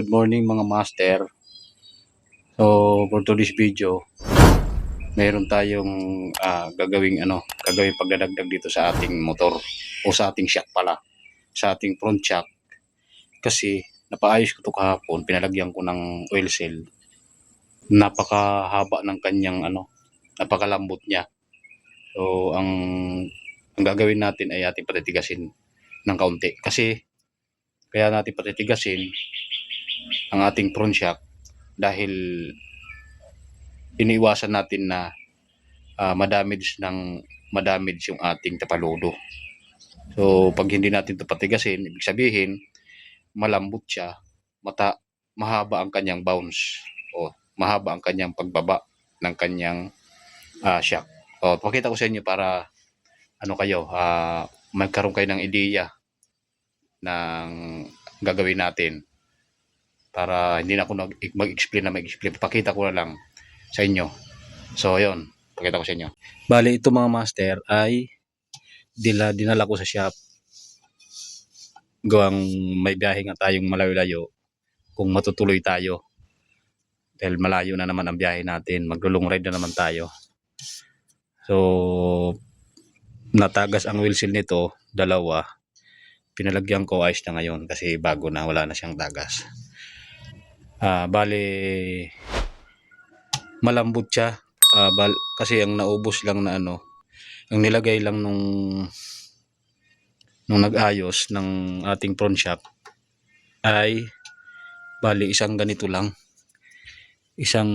Good morning mga master. So, for today's video, mayroon tayong ah, gagawing ano, gagawing pagdadagdag dito sa ating motor o sa ating shock pala, sa ating front shock. Kasi napaayos ko to kahapon, pinalagyan ko ng oil seal. Napakahaba ng kanyang ano, napakalambot niya. So, ang ang gagawin natin ay ating patitigasin ng kaunti. Kasi kaya natin patitigasin ang ating front shock dahil iniiwasan natin na ah, madamage ng madamage yung ating tapaludo. So pag hindi natin ito patigasin, ibig sabihin malambot siya, mata mahaba ang kanyang bounce o mahaba ang kanyang pagbaba ng kanyang ah, shock. O pakita ko sa inyo para ano kayo, ah, magkaroon kayo ng ideya ng gagawin natin para hindi na ako mag-explain na mag-explain. Pakita ko na lang sa inyo. So, yun. Pakita ko sa inyo. Bali, ito mga master ay dila, dinala ko sa shop. Gawang may biyahe nga tayong malayo-layo kung matutuloy tayo. Dahil malayo na naman ang biyahe natin. Maglulong ride na naman tayo. So, natagas ang wheel seal nito, dalawa. Pinalagyan ko ayos na ngayon kasi bago na, wala na siyang tagas. Ah, bale malambot siya. Ah, bal kasi ang naubos lang na ano, ang nilagay lang nung nung nag-ayos ng ating front shock ay bali isang ganito lang. Isang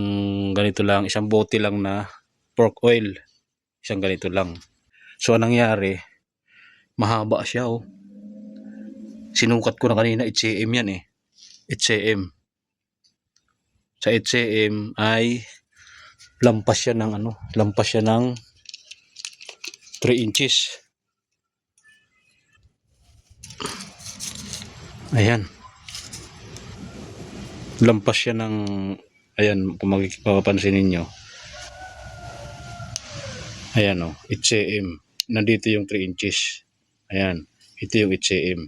ganito lang, isang bote lang na pork oil. Isang ganito lang. So anong nangyari? Mahaba siya oh. Sinukat ko na kanina 8 cm yan eh. 8 cm sa 8 cm ay lampas siya ng ano, lampas siya ng 3 inches. Ayan. Lampas siya ng ayan, kung mapapansin ninyo. Ayan o, 8 cm. Nandito yung 3 inches. Ayan, ito yung 8 cm.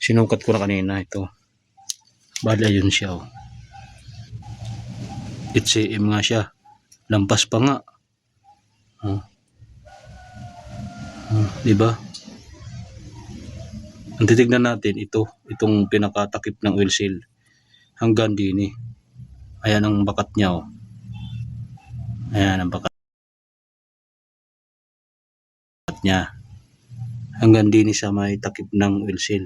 Sinukat ko na kanina ito. Bali, ayun siya oh. 8 cm nga siya. Lampas pa nga. Oh. Oh, di ba? Ang titignan natin ito, itong pinakatakip ng oil seal hanggang dini. Ayan ang bakat niya oh. Ayan ang bakat niya. Hanggang dini sa may takip ng oil seal.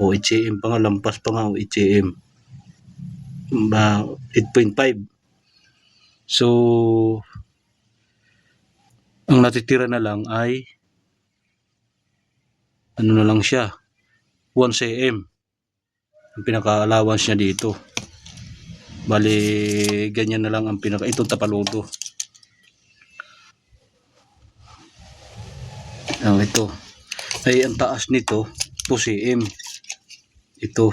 O 8 cm pa nga, lampas pa nga o 8 cm. Ba, 8.5. So, ang natitira na lang ay ano na lang siya 1 cm ang pinaka-allowance niya dito. Bali ganyan na lang ang pinaka itong tapaludo. Ang ito ay ang taas nito 2 cm ito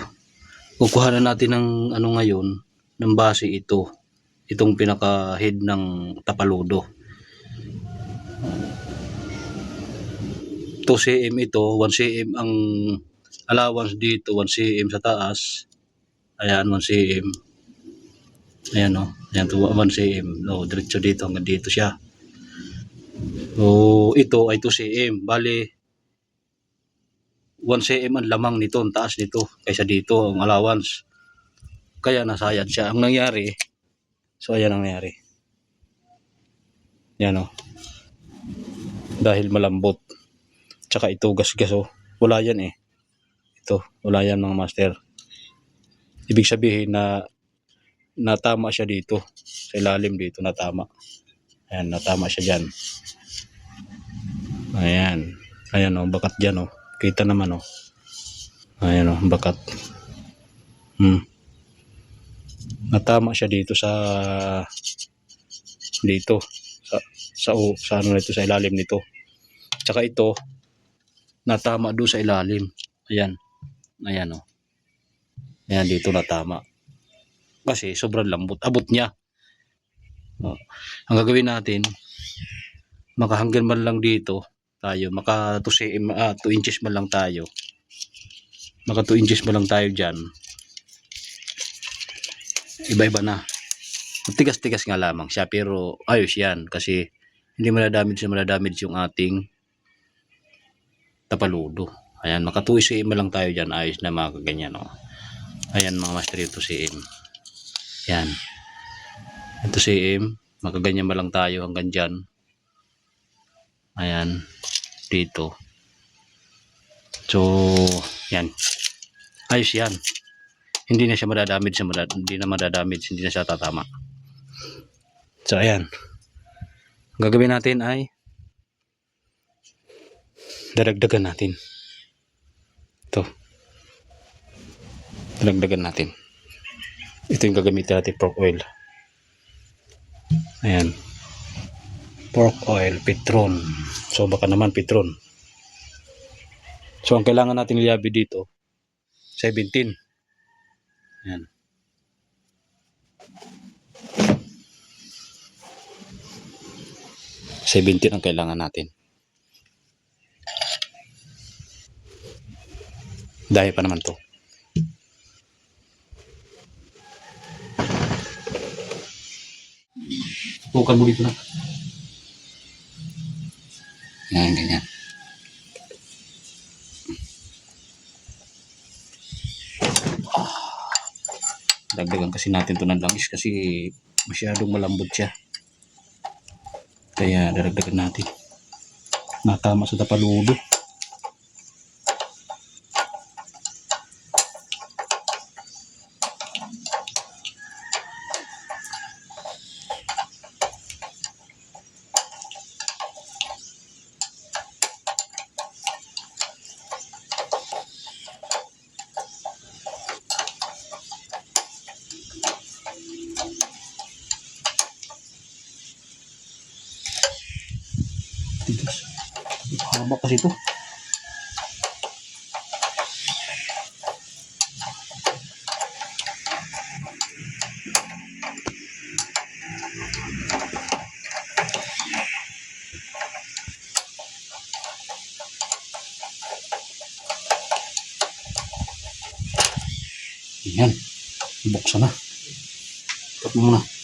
kukuha na natin ng ano ngayon ng base ito itong pinaka head ng tapaludo. 2 cm ito 1 cm ang allowance dito 1 cm sa taas. Ayan 1 cm ayan o ayan 1 cm no, diretso dito hanggang dito siya. So ito ay 2 cm bali 1 cm ang lamang nito ang taas nito kaysa dito ang allowance. Kaya nasayad siya. Ang nangyari so ayan ang nangyari yan o dahil malambot tsaka ito gas-gas oh. Wala yan eh. Ito, wala yan mga master. Ibig sabihin na natama siya dito. Sa ilalim dito natama. Ayan, natama siya dyan. Ayan. Ayan oh, bakat dyan oh. Kita naman oh. Ayan oh, bakat. Hmm. Natama siya dito sa dito sa sa, sa, ano nito sa ilalim nito. Tsaka ito natama doon sa ilalim. Ayan. Ayan. Oh. Ayan dito natama. Kasi sobrang lambot. Abot niya. Oh. Ang gagawin natin, makahanggan man lang dito tayo. Maka 2 cm, ah, 2 inches man lang tayo. Maka 2 inches man lang tayo dyan. Iba-iba na. Tigas-tigas nga lamang siya pero ayos yan kasi hindi madadamage na madadamage yung ating tapaludo. Ayan, maka 2 cm lang tayo dyan. Ayos na mga kaganyan. Oh. Ayan mga master ito cm. Yan. Ito cm. Makaganyan ba lang tayo hanggang dyan. Ayan. Dito. So, yan. Ayos yan. Hindi na siya madadamage, madad- hindi na madadamage, hindi na siya tatama. So, ayan. Ang gagawin natin ay daragdagan natin. Ito. Daragdagan natin. Ito yung gagamitin natin pork oil. Ayan. Pork oil, petron. So, baka naman petron. So, ang kailangan natin liyabi dito, 17. Ayan. Seventeen ang kailangan natin. Dahil pa naman to. Bukal mo dito na. Yan, ganyan. Dagdagan kasi natin to ng langis kasi masyadong malambot siya. Kaya daragdagan natin. Natama sa tapaludo. Tigas. Haba kasi ito. Yan. Buksan na. Mo muna.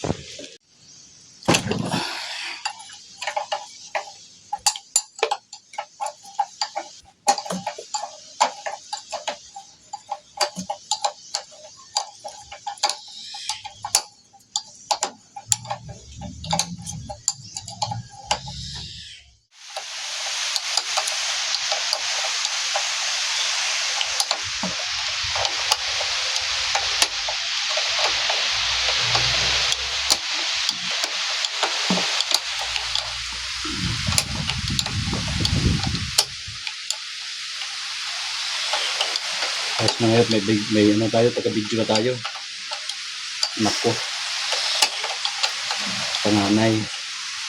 Ngayon, may, may, may ano tayo, taga-video na tayo. Nako. Panganay.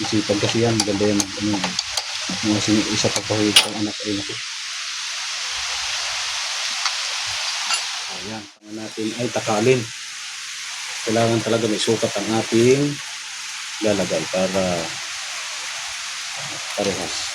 Isipag kasi yan, maganda yan. Ano, mga sini, isa pa pa ang anak ay nako. Ayan, pangan natin ay takalin. Kailangan talaga may sukat ang ating lalagay para parehas.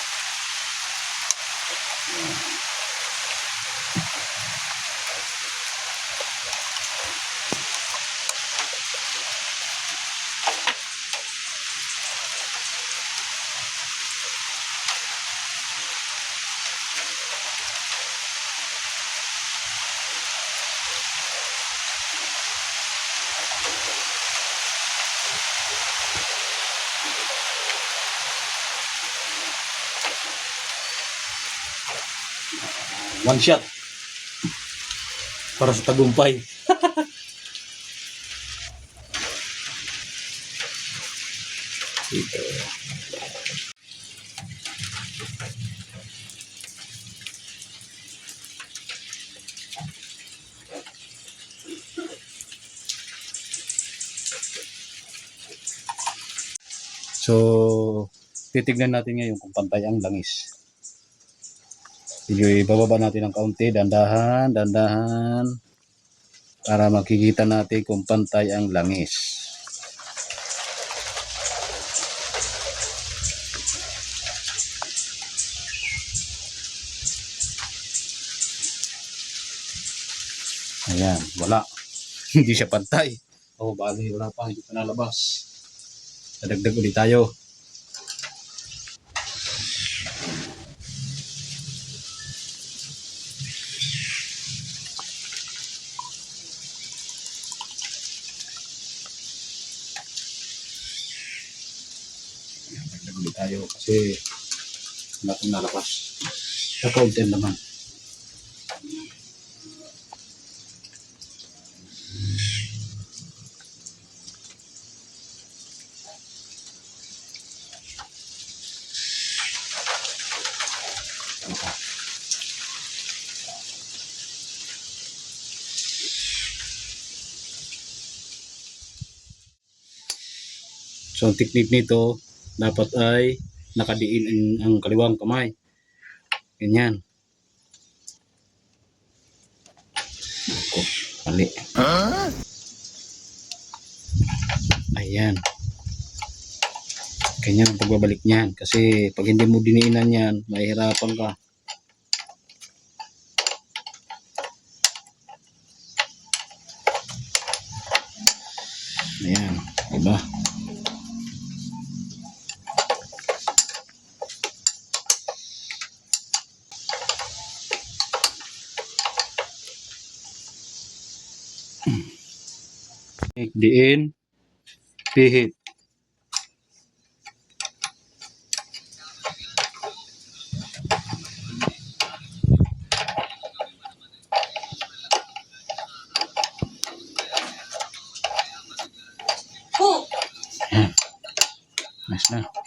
One shot. Para sa tagumpay. Ito. So, titignan natin ngayon kung pantay ang langis. Sige, bababa natin ng kaunti, dandahan, dandahan, para makikita natin kung pantay ang langis. Ayan, wala. Hindi siya pantay. Oh, bali, wala pa. Hindi pa nalabas. Dadagdag ulit tayo. Dadagdag ulit tayo kasi wala pang nalabas. Sa kaunti naman. So, ang technique nito, dapat ay nakadiin ang, ang kaliwang kamay. Ganyan. Ako, mali. Ayan. Ganyan ang pagbabalik niyan. Kasi pag hindi mo diniinan yan, mahihirapan ka. Ayan. Diba? Diin. Pihit. Ayan. Nice na.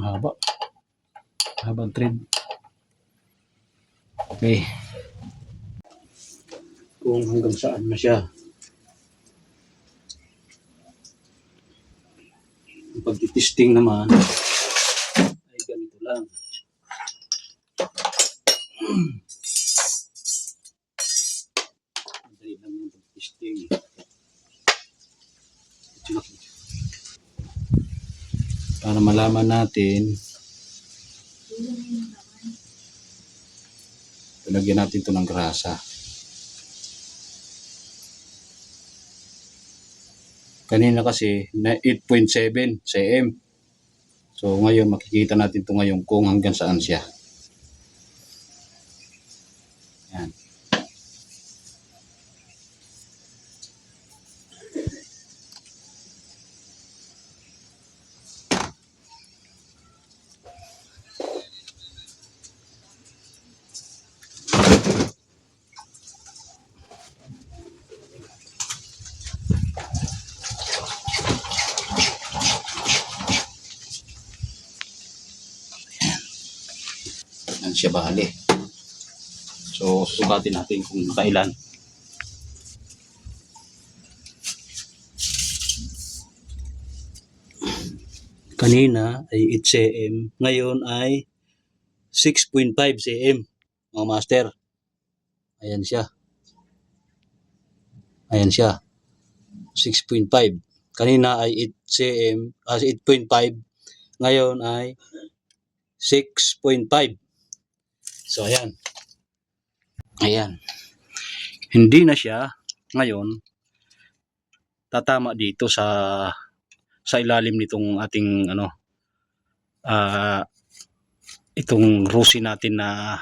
Haba. Habang thread. Okay. Kung hanggang saan na siya. Ang pagtitesting naman Malaman natin Lagyan natin ito ng grasa. Kanina kasi na 8.7 cm. So ngayon makikita natin ito ngayon kung hanggang saan siya. Siya bali. So susukatin natin kung kailan. Kanina ay 8 cm, ngayon ay 6.5 cm, mga master. Ayan siya. Ayan siya. 6.5. Kanina ay 8 cm, ah, 8.5. Ngayon ay 6.5. So, ayan. Ayan. Hindi na siya ngayon tatama dito sa sa ilalim nitong ating ano ah itong rusi natin na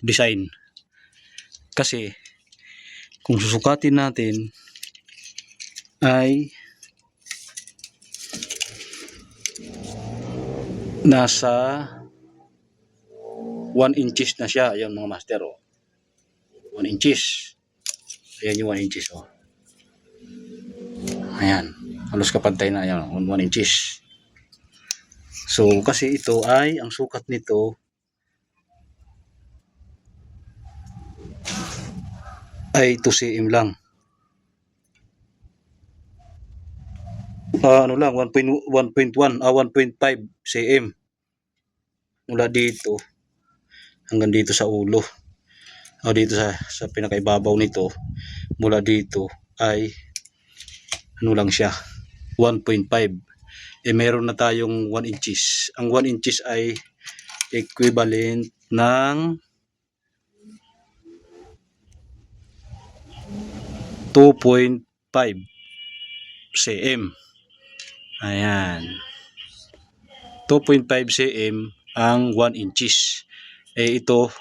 design. Kasi kung susukatin natin ay nasa 1 inches na siya. Ayan mga master. Oh. 1 inches. Ayan yung 1 inches. Oh. Ayan. Halos kapantay na. Ayan. 1 inches. So, kasi ito ay, ang sukat nito ay 2 cm lang. Ah, ano lang 1.1 1.1 ah 1.5 cm mula dito hanggang dito sa ulo. O dito sa sa pinakaibabaw nito mula dito ay ano lang siya 1.5 eh meron na tayong 1 inches. Ang 1 inches ay equivalent ng 2.5 cm. Ayan. 2.5 cm ang 1 inches eh ito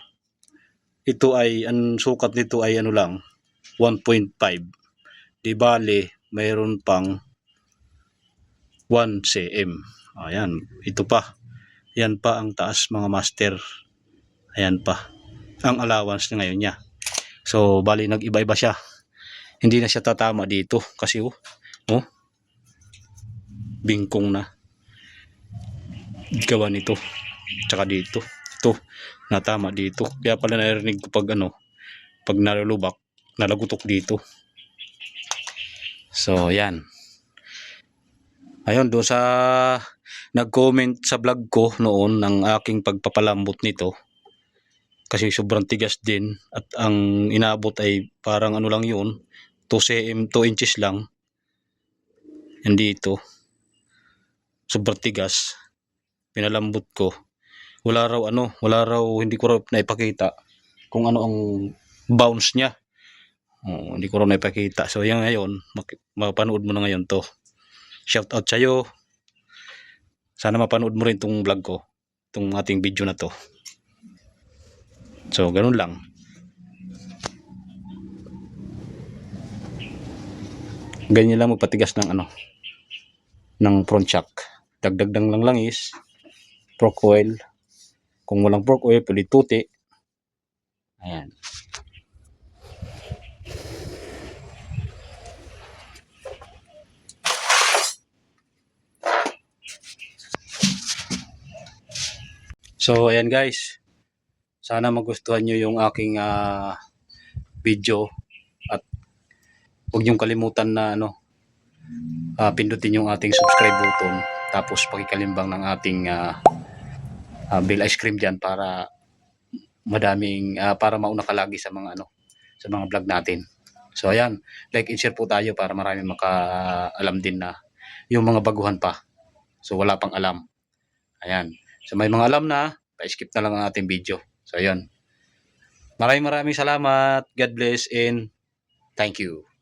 ito ay ang sukat nito ay ano lang 1.5 di bale mayroon pang 1 cm. Ayan ito pa. Yan pa ang taas mga master. Ayan pa. Ang allowance na ngayon niya. So bali nag-iba-iba siya. Hindi na siya tatama dito kasi oh, oh bingkong na. Gawa nito. Tsaka dito ito natama dito. Kaya pala narinig ko pag ano pag nalulubak nalagutok dito. So yan. Ayun doon sa nag-comment sa vlog ko noon ng aking pagpapalambot nito. Kasi sobrang tigas din at ang inaabot ay parang ano lang yun 2 cm 2 inches lang. Yan dito sobrang tigas. Pinalambot ko wala raw ano wala raw hindi ko raw naipakita kung ano ang bounce niya. Oo, hindi ko raw naipakita. So yan ngayon mapanood mo na ngayon to. Shout out sa'yo. Sana mapanood mo rin tong vlog ko tong ating video na to. So ganun lang. Ganyan lang magpatigas ng ano ng front shock dagdag ng lang langis pork oil kung walang pork oil pwede tuti. Ayan. So ayan guys. Sana magustuhan nyo yung aking ah, video at huwag niyong kalimutan na ano ah, pindutin yung ating subscribe button. Tapos pakikalimbang ng ating ah, ah, bill ice cream dyan para madaming ah, para mauna ka lagi sa mga ano sa mga vlog natin. So ayan like and share po tayo para marami makaalam din na yung mga baguhan pa. So wala pang alam. Ayan. So may mga alam na pa-skip na lang ang ating video. So ayan. Maraming maraming salamat. God bless and thank you